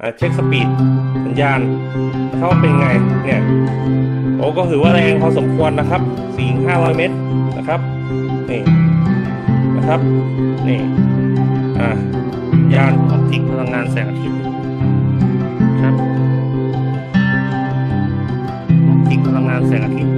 อ่าเช็คสปีดสัญญาณนะครับว่าเป็นไงเนี่ยโอ้ก็ถือว่าแรงพอสมควรนะครับสี่ห้าร้อยเมตรนะครับนี่นะครับนี่อ่าสัญาณออปติกพลังงานแสงอาทิตย์ครับออปติกพลังงานแสงอาทิตย์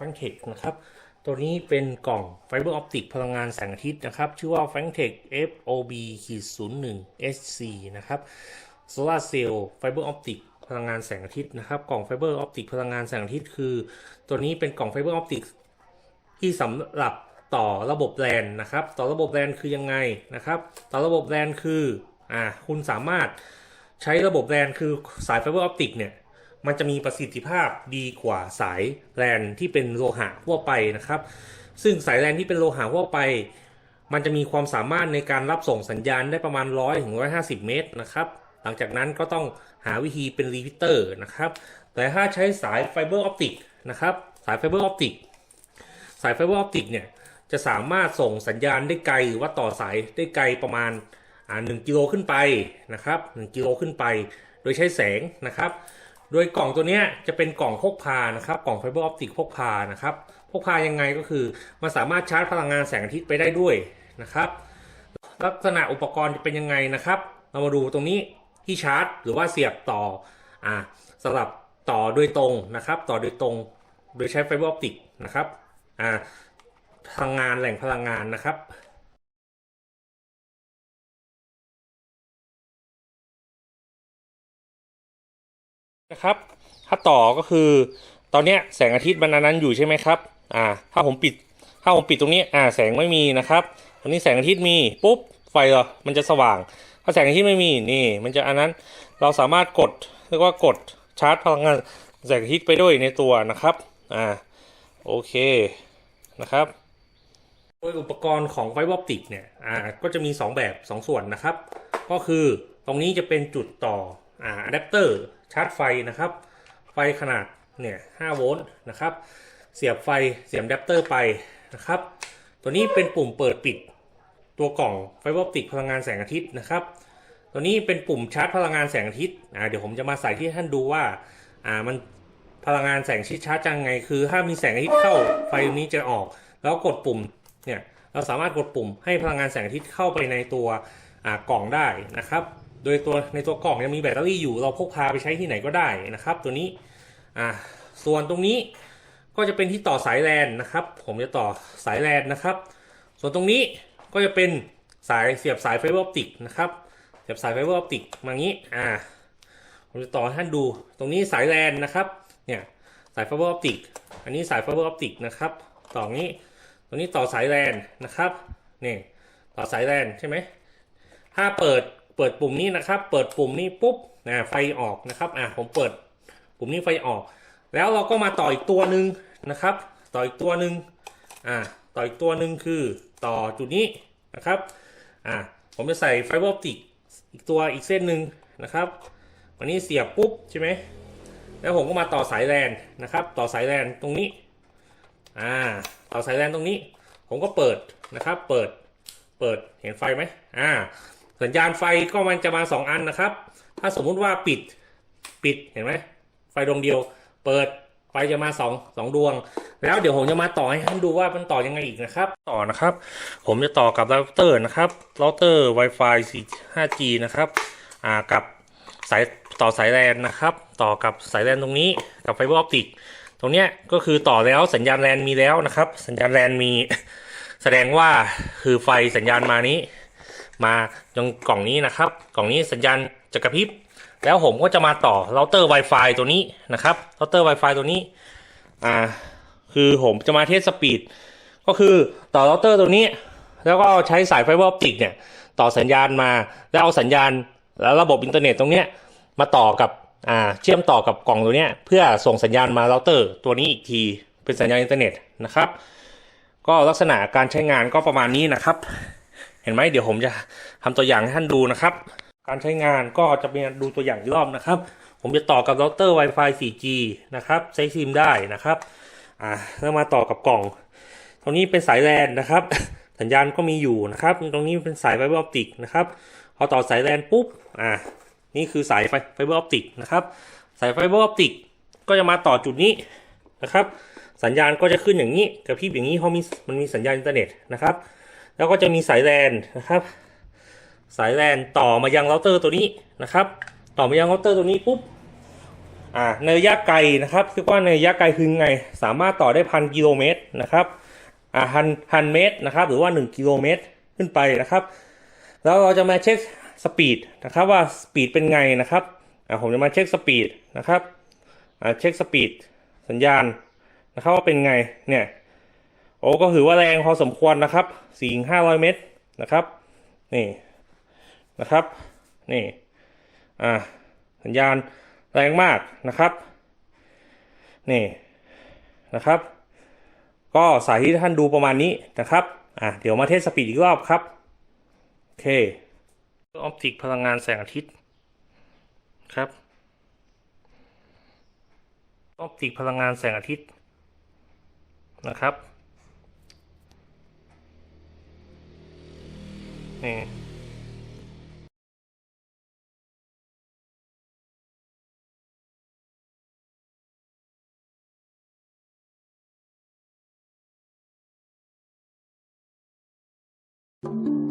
f r a n k t e c h นะครับ ตัวนี้เป็นกล่องไฟเบอร์ออปติกพลังงานแสงอาทิตย์นะครับ ชื่อว่า f r a n k t e c h FOB 01 SC นะครับ Solar Cell Fiber Optic พลังงานแสงอาทิตย์นะครับ กล่องไฟเบอร์ออปติกพลังงานแสงอาทิตย์คือ ตัวนี้เป็นกล่องไฟเบอร์ออปติกที่สำหรับต่อระบบแลนนะครับ ต่อระบบแลนคือยังไงนะครับ ต่อระบบแลนคืออ่าคุณสามารถใช้ระบบแลนคือสายไฟเบอร์ออปติกเนี่ย มันจะมีประสิทธิภาพดีกว่าสายแลนที่เป็นโลหะทั่วไปนะครับ ซึ่งสายแลนที่เป็นโลหะทั่วไป มันจะมีความสามารถในการรับส่งสัญญาณได้ประมาณ 100ถึง150 เมตรนะครับ หลังจากนั้นก็ต้องหาวิธีเป็นรีพิเตอร์นะครับ แต่ถ้าใช้สายไฟเบอร์ออปติกนะครับ สายไฟเบอร์ออปติก สายไฟเบอร์ออปติกเนี่ยจะสามารถส่งสัญญาณได้ไกลหรือว่าต่อสายได้ไกลประมาณอ่า1กิโลขึ้นไปนะครับ1กิโลขึ้นไป โดยใช้แสงนะครับ โดยกล่องตัวนี้จะเป็นกล่องพกพานะครับ กล่องไฟเบอร์ออปติกพกพานะครับ พกพายังไงก็คือมันสามารถชาร์จพลังงานแสงอาทิตย์ไปได้ด้วยนะครับ ลักษณะอุปกรณ์จะเป็นยังไงนะครับ เรามาดูตรงนี้ที่ชาร์จ หรือว่าเสียบต่ออ่าสำหรับต่อโดยตรงนะครับ ต่อโดยตรงโดยใช้ไฟเบอร์ออปติกนะครับอ่าพลังงานแหล่งพลังงานนะครับ นะครับ ถ้าต่อก็คือตอนเนี้ยแสงอาทิตย์มันนั้นอยู่ใช่ไหมครับ อ่า ถ้าผมปิด ถ้าผมปิดตรงนี้ อ่า แสงไม่มีนะครับ ตรงนี้แสงอาทิตย์มี ปุ๊บ ไฟเรามันจะสว่าง ถ้าแสงอาทิตย์ไม่มี นี่ มันจะอันนั้น เราสามารถกด เรียกว่ากดชาร์จพลังงานแสงอาทิตย์ไปด้วยในตัวนะครับ อ่า โอเค นะครับ โดยอุปกรณ์ของไฟบอร์ออปติกเนี่ย อ่า ก็จะมี 2 แบบ 2 ส่วนนะครับ ก็คือ ตรงนี้จะเป็นจุดต่อ อ่า อะแดปเตอร์ ชาร์จไฟนะครับ ไฟขนาดเนี่ย5โวลต์นะครับ เสียบไฟเสียบแดปเตอร์ไปนะครับ ตัวนี้เป็นปุ่มเปิดปิดตัวกล่องไฟเบอร์ออปติกพลังงานแสงอาทิตย์นะครับ ตัวนี้เป็นปุ่มชาร์จพลังงานแสงอาทิตย์อ่าเดี๋ยวผมจะมาใส่ที่ท่านดูว่าอ่ามันพลังงานแสงอาทิติชาร์จยังไง คือถ้ามีแสงอาทิตย์เข้าไฟตรงนี้จะออก แล้วกดปุ่มเนี่ยเราสามารถกดปุ่มให้พลังงานแสงอาทิตย์เข้าไปในตัวอ่ากล่องได้นะครับ โดยตัวในตัวกล่องยังมีแบตเตอรี่อยู่เราพกพาไปใช้ที่ไหนก็ได้นะครับ ตัวนี้อ่าส่วนตรงนี้ก็จะเป็นที่ต่อสายแลนนะครับ ผมจะต่อสายแลนนะครับ ส่วนตรงนี้ก็จะเป็นสายเสียบสายไฟเบอร์ออปติกนะครับเสียบสายไฟเบอร์ออปติกมาอย่างนี้อ่าผมจะต่อให้ท่านดูตรงนี้สายแลนนะครับเนี่ยสายไฟเบอร์ออปติกอันนี้สายไฟเบอร์ออปติกนะครับต่องี้ตรงนี้ต่อสายแลนนะครับนี่ต่อสายแลนใช่ไหมถ้าเปิด เปิดปุ่มนี้นะครับ เปิดปุ่มนี้ปุ๊บนะไฟออกนะครับอะผมเปิดปุ่มนี้ไฟออก แล้วเราก็มาต่ออีกตัวหนึ่งนะครับ ต่ออีกตัวหนึ่งอ่าต่ออีกตัวหนึ่งคือต่อจุดนี้นะครับอ่าผมจะใส่ไฟเบอร์ออปติกอีกตัวอีกเส้นหนึ่งนะครับ วันนี้เสียบปุ๊บใช่ไหมแล้วผมก็มาต่อสายแลนนะครับ ต่อสายแลนตรงนี้อ่าต่อสายแลนตรงนี้ ผมก็เปิดนะครับ เปิดเปิดเห็นไฟไหมอ่า สัญญาณไฟก็มันจะมาสองอันนะครับ ถ้าสมมุติว่าปิดปิดเห็นไหมไฟดวงเดียว เปิดไฟจะมาสองสองดวง แล้วเดี๋ยวผมจะมาต่อให้ท่านดูว่ามันต่อยังไงอีกนะครับ ต่อนะครับ ผมจะต่อกับเราเตอร์นะครับเราเตอร์ Wi-Fi 4 5G นะครับอ่ากับสายต่อสายแลนนะครับ ต่อกับสายแลนตรงนี้กับไฟเบอร์ออปติกตรงเนี้ยก็คือต่อแล้วสัญญาณแลนมีแล้วนะครับ สัญญาณแลนมี แสดงว่าคือไฟสัญญาณมานี้ มาตรงกล่องนี้นะครับ กล่องนี้สัญญาณจะกระพริบ แล้วผมก็จะมาต่อเราเตอร์ Wi-Fi ตัวนี้นะครับเราเตอร์ Wi-Fi ตัวนี้อ่าคือผมจะมาเทสสปีดก็คือต่อเราเตอร์ตัวนี้ แล้วก็ใช้สายไฟเบอร์ออปติกเนี่ยต่อสัญญาณมาแล้วเอาสัญญาณแล้วระบบอินเทอร์เน็ตตรงเนี้ยมาต่อกับอ่าเชื่อมต่อกับกล่องตัวเนี้ยเพื่อส่งสัญญาณมาเราเตอร์ตัวนี้อีกทีเป็นสัญญาณอินเทอร์เน็ตนะครับ ก็ลักษณะการใช้งานก็ประมาณนี้นะครับ เห็นไหมเดี๋ยวผมจะทำตัวอย่างให้ท่านดูนะครับ การใช้งานก็จะเป็นดูตัวอย่างรอบนะครับ ผมจะต่อกับเราเตอร์ Wi-Fi 4G นะครับใช้ซิมได้นะครับอ่าแล้วมาต่อกับกล่องตรงนี้เป็นสายแลนนะครับ สัญญาณก็มีอยู่นะครับ ตรงนี้เป็นสายไฟเบอร์ออปติกนะครับพอต่อสายแลนปุ๊บอ่านี่คือสายไฟไฟเบอร์ออปติกนะครับ สายไฟเบอร์ออปติกก็จะมาต่อจุดนี้นะครับ สัญญาณก็จะขึ้นอย่างนี้กระพริบอย่างนี้เพราะมีมันมีสัญญาณอินเทอร์เน็ตนะครับ แล้วก็จะมีสายแลนนะครับ สายแลนต่อมายังเราเตอร์ตัวนี้นะครับ ต่อมายังเราเตอร์ตัวนี้ปุ๊บอ่าในระยะไกลนะครับคือว่าในระยะไกลคือไง สามารถต่อได้พันกิโลเมตรนะครับอ่าพันพันเมตรนะครับ หรือว่า 1 กิโลเมตรขึ้นไปนะครับ แล้วเราจะมาเช็คสปีดนะครับว่าสปีดเป็นไงนะครับอ่าผมจะมาเช็คสปีดนะครับอ่าเช็คสปีดสัญญาณนะครับว่าเป็นไงเนี่ย โอ้ก็ถือว่าแรงพอสมควรนะครับสี่ห้าร้อยเมตรนะครับ นี่นะครับ นี่ อ่า สัญญาณแรงมากนะครับ นี่นะครับ ก็สาธิตให้ท่านดูประมาณนี้นะครับ อะเดี๋ยวมาเทสสปีดอีกรอบครับ โอเคออปติกพลังงานแสงอาทิตย์ครับออปติกพลังงานแสงอาทิตย์นะครับ นี่ Thank